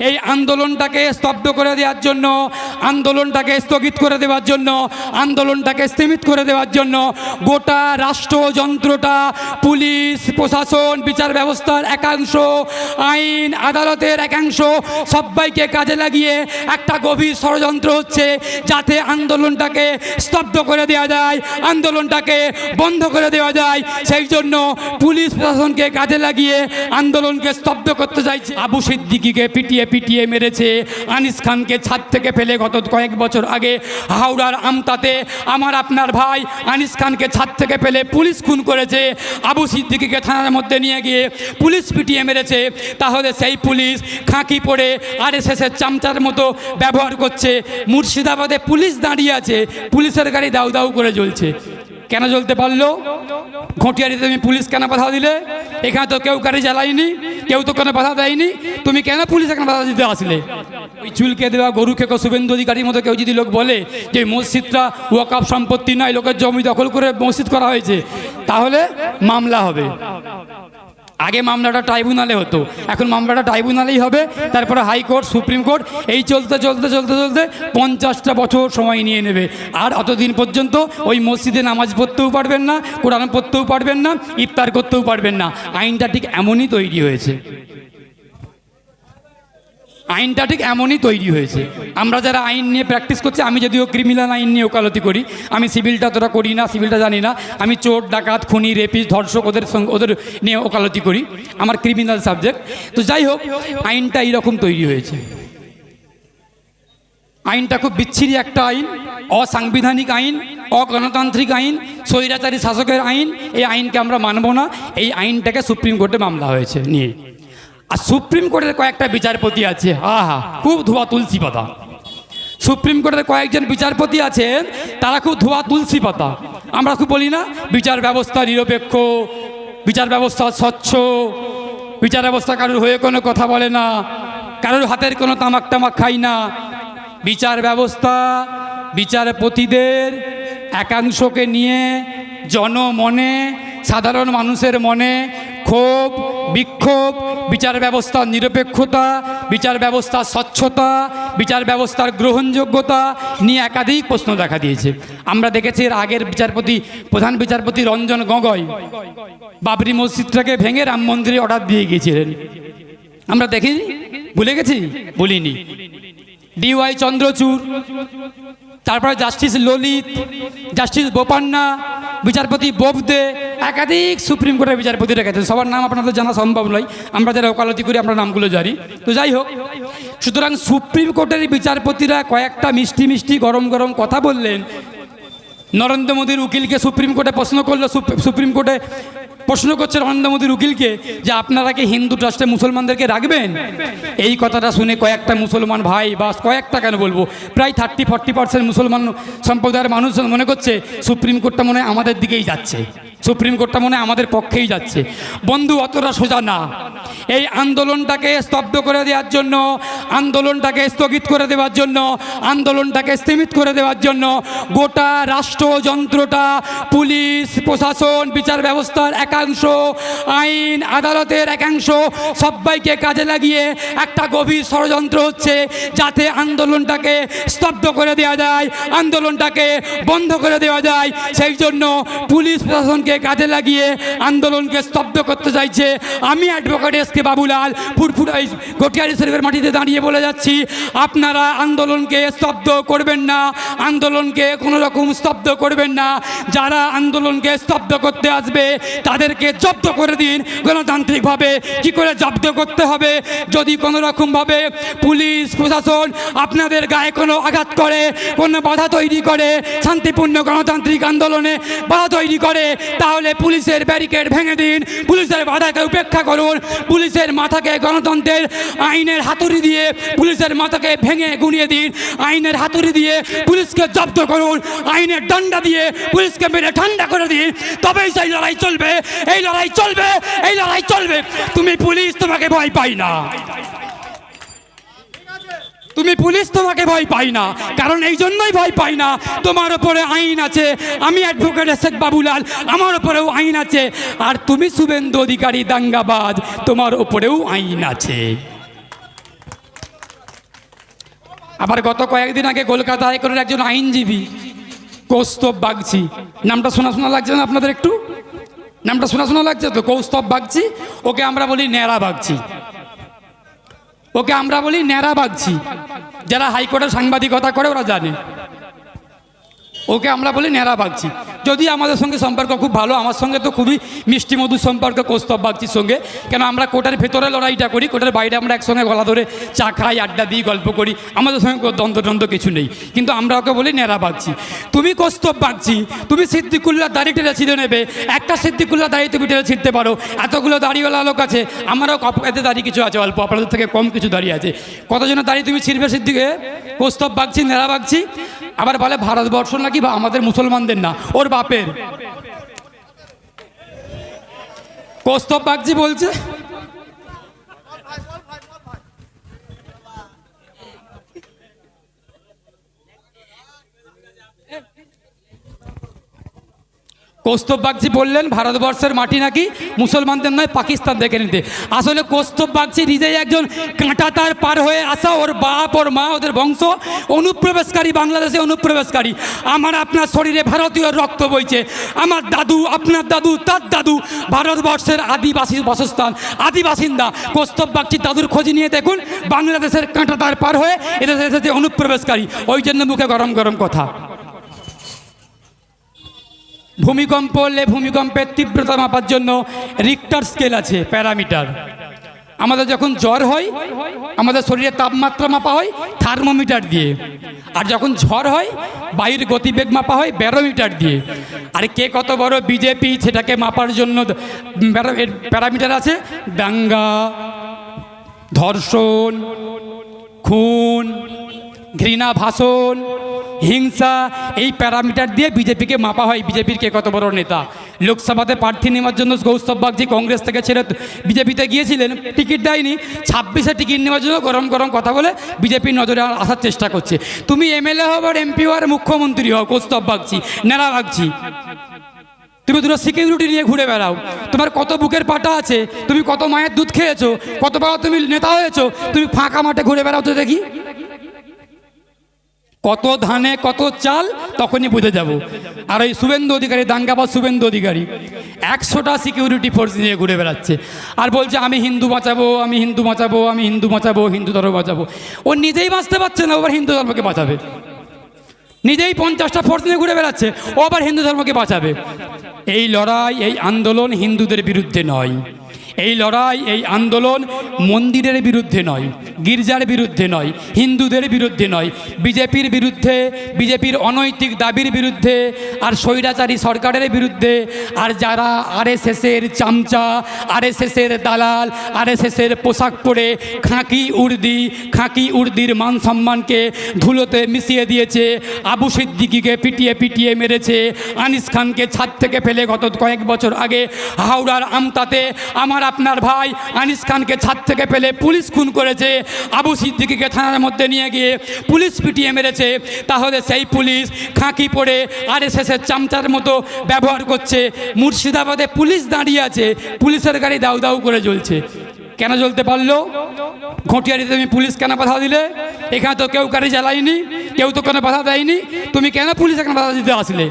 এই আন্দোলনটাকে স্তব্ধ করে দেওয়ার জন্য আন্দোলনটাকে স্থগিত করে দেওয়ার জন্য, আন্দোলনটাকে স্থিমিত করে দেওয়ার জন্য গোটা রাষ্ট্রযন্ত্রটা পুলিশ, প্রশাসন, বিচার ব্যবস্থার একাংশ, আইন, আদালতের একাংশ সবাইকে কাজে লাগিয়ে একটা গভীর ষড়যন্ত্র হচ্ছে যাতে আন্দোলনটাকে স্তব্ধ করে দেওয়া যায়, আন্দোলনটাকে বন্ধ করে দেওয়া যায়। সেই জন্য পুলিশ, প্রশাসনকে কাজে লাগিয়ে আন্দোলনকে স্তব্ধ করতে চাইছে। আবু সিদ্দিকিকে পিটিয়ে পিটিয়ে মেরেছে, আনিস খানকে ছাদ থেকে ফেলে গত কয়েক বছর আগে হাওড়ার আমতাতে আমার আপনার ভাই আনিস খানকে ছাদ থেকে ফেলে পুলিশ খুন করেছে। আবু সিদ্দিকিকে থানার মধ্যে নিয়ে গিয়ে পুলিশ পিটিয়ে মেরেছে। তাহলে সেই পুলিশ খাঁকি পড়ে আর এস এসের চামচার মতো ব্যবহার করছে। মুর্শিদাবাদে পুলিশ দাঁড়িয়ে আছে। পুলিশের গাড়ি দাউ দাউ করে জ্বলছে। কেন জ্বলতে পারল? ঘটিয়ারিতে তুমি পুলিশ কেন বাধা দিলে? এখানে তো কেউ গাড়ি জ্বালায়নি, কেউ তো কোনো বাধা দেয়নি। তুমি কেন পুলিশ এখানে বাধা দিতে আসলে? ওই চুলকে দেওয়া গরু খেকো শুভেন্দু অধিকারীর মতো কেউ যদি লোক বলে যে মসজিদটা ওয়াকাপ সম্পত্তি নয় লোকের জমি দখল করে মসজিদ করা হয়েছে, তাহলে মামলা হবে। আগে মামলাটা ট্রাইব্যুনালে হতো, এখন মামলাটা ট্রাইব্যুনালেই হবে, তারপরে হাইকোর্ট, সুপ্রিম কোর্ট, এই চলতে চলতে চলতে চলতে পঞ্চাশটা বছর সময় নিয়ে নেবে। আর অতদিন পর্যন্ত ওই মসজিদে নামাজ পড়তেও পারবেন না, কোরআন পড়তেও পারবেন না, ইফতার করতেও পারবেন না। আইনটা ঠিক এমনই তৈরি হয়েছে। আইনটা ঠিক এমনই তৈরি হয়েছে। আমরা যারা আইন নিয়ে প্র্যাকটিস করছি, আমি যদিও ক্রিমিনাল আইন নিয়ে ওকালতি করি, আমি সিভিলটা তোরা করি না সিভিলটা জানি না, আমি চোর, ডাকাত, খুনি রেপিস ধর্ষক ওদের সঙ্গে ওদের নিয়ে ওকালতি করি, আমার ক্রিমিনাল সাবজেক্ট তো যাই হোক, আইনটা এইরকম তৈরি হয়েছে। আইনটা খুব বিচ্ছিরি একটা আইন, অসাংবিধানিক আইন, অগণতান্ত্রিক আইন, স্বৈরাচারী শাসকের আইন, এই আইনকে আমরা মানব না, এই আইনটাকে সুপ্রিম কোর্টে মামলা হয়েছে নিয়ে। আর সুপ্রিম কোর্টের কয়েকটা বিচারপতি আছে। হা হা খুব ধোয়া তুলসী পাতা। সুপ্রিম কোর্টের কয়েকজন বিচারপতি আছেন, তারা খুব ধোয়া তুলসী পাতা। আমরা খুব বলি না, বিচার ব্যবস্থা নিরপেক্ষ, বিচার ব্যবস্থা স্বচ্ছ, বিচার ব্যবস্থা কারোর হয়ে কোনো কথা বলে না, কারোর হাতের কোনো তামাক টামাক খাই না। বিচার ব্যবস্থা বিচারপতিদের একাংশকে নিয়ে জনমনে, সাধারণ মানুষের মনে ক্ষোভ বিক্ষোভ, বিচার ব্যবস্থার নিরপেক্ষতা, বিচার ব্যবস্থার স্বচ্ছতা, বিচার ব্যবস্থার গ্রহণযোগ্যতা নিয়ে একাধিক প্রশ্ন দেখা দিয়েছে। আমরা দেখেছি এর আগের বিচারপতি, প্রধান বিচারপতি রঞ্জন গগৈ বাবরি মসজিদটাকে ভেঙে রাম মন্দিরে অর্ডার দিয়ে গিয়েছিলেন। আমরা দেখিনি? ভুলে গেছি? বলিনি। ডিওয়াই চন্দ্রচূড়, তারপরে জাস্টিস ললিত, জাস্টিস বোপান্না, বিচারপতি বোবদে, একাধিক সুপ্রিম কোর্টের বিচারপতি রেখেছেন। সবার নাম আপনাদের জানা সম্ভব নয়, আমরা যারা ওকালতি করি, আমরা নামগুলো জানি। তো যাই হোক, সুতরাং সুপ্রিম কোর্টের বিচারপতিরা কয়েকটা মিষ্টি মিষ্টি গরম গরম কথা বললেন। নরেন্দ্র মোদীর উকিলকে সুপ্রিম কোর্টে প্রশ্ন করল, সুপ- সুপ্রিম কোর্টে প্রশ্ন করছে নরেন্দ্র মোদীর উকিলকে যে আপনারা কি হিন্দু ট্রাস্টে মুসলমানদেরকে রাখবেন? এই কথাটা শুনে কয়েকটা মুসলমান ভাই বা কয়েকটা কেন বলব? প্রায় থার্টি, ফর্টি পার্সেন্ট মুসলমান সম্প্রদায়ের মানুষজন মনে করছে, সুপ্রিম কোর্টটা মনে হয় আমাদের দিকেই যাচ্ছে। সুপ্রিম কোর্টটা মনে আমাদের পক্ষেই যাচ্ছে। বন্ধু, অতটা সোজা না। এই আন্দোলনটাকে স্তব্ধ করে দেওয়ার জন্য, আন্দোলনটাকে স্থগিত করে দেওয়ার জন্য, আন্দোলনটাকে স্থিমিত করে দেওয়ার জন্য গোটা রাষ্ট্রযন্ত্রটা পুলিশ, প্রশাসন, বিচার ব্যবস্থার একাংশ, আইন, আদালতের একাংশ সবাইকে কাজে লাগিয়ে একটা গভীর ষড়যন্ত্র হচ্ছে যাতে আন্দোলনটাকে স্তব্ধ করে দেওয়া যায়, আন্দোলনটাকে বন্ধ করে দেওয়া যায়। সেই জন্য পুলিশ, প্রশাসনকে কাজে লাগিয়ে আন্দোলনকে স্তব্ধ করতে চাইছে? আমি advocate S K Babulal, Furfura এই গটিয়ারি শরীফের মাটিতে দাঁড়িয়ে বলে যাচ্ছি, আপনারা আন্দোলনকে স্তব্ধ করবেন না, আন্দোলনকে কোনো রকম স্তব্ধ করবেন না। যারা আন্দোলনকে স্তব্ধ করতে আসবে, তাদেরকে জব্দ করে দিন গণতান্ত্রিকভাবে। কি করে জব্দ করতে হবে? যদি কোনো রকমভাবে পুলিশ, প্রশাসন আপনাদের গায়ে কোনো আঘাত করে, কোনো বাধা তৈরি করে, শান্তিপূর্ণ গণতান্ত্রিক আন্দোলনে বাধা তৈরি করে তাহলে পুলিশের ব্যারিকেড ভেঙে দিন। পুলিশের বাধাকে উপেক্ষা করুন। পুলিশের মাথাকে গণতন্ত্রের আইনের হাতুড়ি দিয়ে পুলিশের মাথাকে ভেঙে গুঁড়িয়ে দিন। আইনের হাতুড়ি দিয়ে পুলিশকে জব্দ করুন। আইনের ডান্ডা দিয়ে পুলিশকে মেরে ঠান্ডা করে দিন। তবেই সেই লড়াই চলবে। এই লড়াই চলবে। এই লড়াই চলবে। তুমি পুলিশ, তোমাকে ভয় পাই না। তুমি পুলিশ তোমাকে ভয় পাই না। কারণ এই জন্যই ভয় পাই না। তোমার ওপরে আইন আছে। আমি অ্যাডভোকেট শেখ বাবুলাল। আমার ওপরেও আইন আছে। আর তুমি শুভেন্দু অধিকারী দাঙ্গাবাজ। তোমার ওপরেও আইন আছে। আবার গত কয়েকদিন আগে কলকাতা হাইকোর্টের একজন আইনজীবী, কৌস্তব বাগচি। নামটা শোনা শোনা লাগছে না আপনাদের একটু? নামটা শোনা শোনা লাগছে তো? কৌস্তব বাগচি? ওকে আমরা বলি ন্যাড়া বাগচি। ওকে আমরা বলি ন্যাড়া বাঁধছি যারা হাইকোর্টের সাংবাদিকতা করে ওরা জানে। ওকে আমরা বলি ন্যাড়া বাগচি। যদি আমাদের সঙ্গে সম্পর্ক খুব ভালো, আমার সঙ্গে তো খুবই মিষ্টি মধুর সম্পর্ক, কৌস্তব বাগচির সঙ্গে। কেন আমরা কোটার ভেতরে লড়াইটা করি, কোটার বাইরে আমরা একসঙ্গে গলা ধরে চা খাই, আড্ডা দিই, গল্প করি। আমাদের সঙ্গে কোনো দ্বন্দ্ব দ্বন্দ্ব কিছু নেই। কিন্তু আমরা ওকে বলি ন্যাড়া বাগচি। তুমি কৌস্তব বাগচি, তুমি সিদ্দিকুল্লাহ দাড়ি টেনে ছিঁড়ে নেবে। একটা সিদ্দিকুল্লাহ দাড়ি তুমি টেনে ছিঁড়তে পারো। এতগুলো দাড়িওয়ালা লোক আছে, আমারও এতে দাড়ি কিছু আছে, অল্প। আপনাদের থেকে কম কিছু দাঁড়িয়ে আছে। কতজনের দাড়ি তুমি ছিঁড়বে সিদ্দিকে? কৌস্তব বাগচি, ন্যাড়া বাগচি? আবার বলে ভারতবর্ষ নাকি বা আমাদের মুসলমানদের না? ওর বাপের। কৌস্তব বাগজি বলছে কৌস্তব বাগচি বললেন, ভারতবর্ষের মাটি নাকি মুসলমানদের নয় পাকিস্তান দেখে নিতে। আসলে কৌস্তব বাগচি নিজেই একজন কাঁটা তার পার হয়ে আসা ওর বাপ, ওর মা, ওদের বংশ। অনুপ্রবেশকারী, বাংলাদেশে অনুপ্রবেশকারী। আমার আপনার শরীরে ভারতীয় রক্ত বইছে। আমার দাদু, আপনার দাদু, তার দাদু ভারতবর্ষের আদিবাসী বাসস্থান আদিবাসিন্দা কৌস্তব বাগচি দাদুর খোঁজ নিয়ে দেখুন, বাংলাদেশের কাঁটা তার পার হয়ে এদেশে এসেছে অনুপ্রবেশকারী। ওই জন্য মুখে গরম গরম কথা। ভূমিকম্প হলে ভূমিকম্পের তীব্রতা মাপার জন্য রিক্টার স্কেল আছে প্যারামিটার আমাদের যখন জ্বর হয়, আমাদের শরীরে তাপমাত্রা মাপা হয় থার্মোমিটার দিয়ে। আর যখন ঝড় হয়, বায়ুর গতিবেগ মাপা হয় ব্যারোমিটার দিয়ে। আর কে কত বড় বিজেপি সেটাকে মাপার জন্য প্যারামিটার আছে দাঙ্গা, ধর্ষণ, খুন। ঘৃণা ভাষণ, হিংসা, এই প্যারামিটার দিয়ে বিজেপিকে মাপা হয়। বিজেপির কে কত বড় নেতা? লোকসভাতে প্রার্থী নেওয়ার জন্য গৌস্তব বাগজি কংগ্রেস থেকে ছেড়ে বিজেপিতে গিয়েছিলেন। টিকিট দেয়নি। ছাব্বিশে টিকিট নেওয়ার জন্য গরম গরম কথা বলে বিজেপির নজরে আসার চেষ্টা করছে। তুমি এমএলএ হও আর এমপি হও আর মুখ্যমন্ত্রী হও কৌস্তব বাগচি, নেড়া বাগচি। তুমি দুটো সিকিউরিটি নিয়ে ঘুরে বেড়াও। তোমার কত বুকের পাটা আছে? তুমি কত মায়ের দুধ খেয়েছো? কত বড় তুমি নেতা হয়েছো? তুমি ফাঁকা মাঠে ঘুরে বেড়াও তো দেখি। কত ধানে কত চাল, তখনই বুঝে যাব। আর ওই শুভেন্দু অধিকারী, দাঙ্গাবাজ শুভেন্দু অধিকারী, একশোটা সিকিউরিটি ফোর্স নিয়ে ঘুরে বেড়াচ্ছে। আর বলছে, আমি হিন্দু বাঁচাবো, আমি হিন্দু বাঁচাবো, আমি হিন্দু বাঁচাবো, হিন্দু ধর্ম বাঁচাবো। ও নিজেই বাঁচতে পারছে না ওবার হিন্দু ধর্মকে বাঁচাবে। নিজেই পঞ্চাশটা ফোর্স নিয়ে ঘুরে বেড়াচ্ছে, ও আবার হিন্দু ধর্মকে বাঁচাবে। এই লড়াই, এই আন্দোলন হিন্দুদের বিরুদ্ধে নয়। এই লড়াই, এই আন্দোলন মন্দিরের বিরুদ্ধে নয়, গির্জার বিরুদ্ধে নয়, হিন্দুদের বিরুদ্ধে নয়, বিজেপির বিরুদ্ধে, বিজেপির অনৈতিক দাবির বিরুদ্ধে আর স্বৈরাচারী সরকারের বিরুদ্ধে আর যারা আরএসএসের চামচা, আরএসএসের দালাল, আরএসএসের পোশাক পরে খাঁকি উর্দি, খাঁকি উর্দির মান সম্মানকে ধুলোতে মিশিয়ে দিয়েছে, আবু সিদ্দিকিকে পিটিয়ে পিটিয়ে মেরেছে, আনিস খানকে ছাদ থেকে ফেলে গত কয়েক বছর আগে হাওড়ার আমতাতে, আমার আপনার ভাই আনিস খানকে ছাদ থেকে ফেলে পুলিশ খুন করেছে। আবু সিদ্দিকিকে থানার মধ্যে নিয়ে গিয়ে পুলিশ পিটিয়ে মেরেছে। তাহলে সেই পুলিশ খাঁকি পরে আর এস এসের চামচার মতো ব্যবহার করছে। মুর্শিদাবাদে পুলিশ দাঁড়িয়ে আছে। পুলিশের গাড়ি দাউ দাউ করে জ্বলছে। কেন জ্বলতে পারল? ঘটিয়ারিতে তুমি পুলিশ কেন বাধা দিলে? এখানে তো কেউ গাড়ি জ্বালায়নি, কেউ তো কেন বাধা দেয়নি। তুমি কেন পুলিশ এখানে বাধা দিতে আসলে?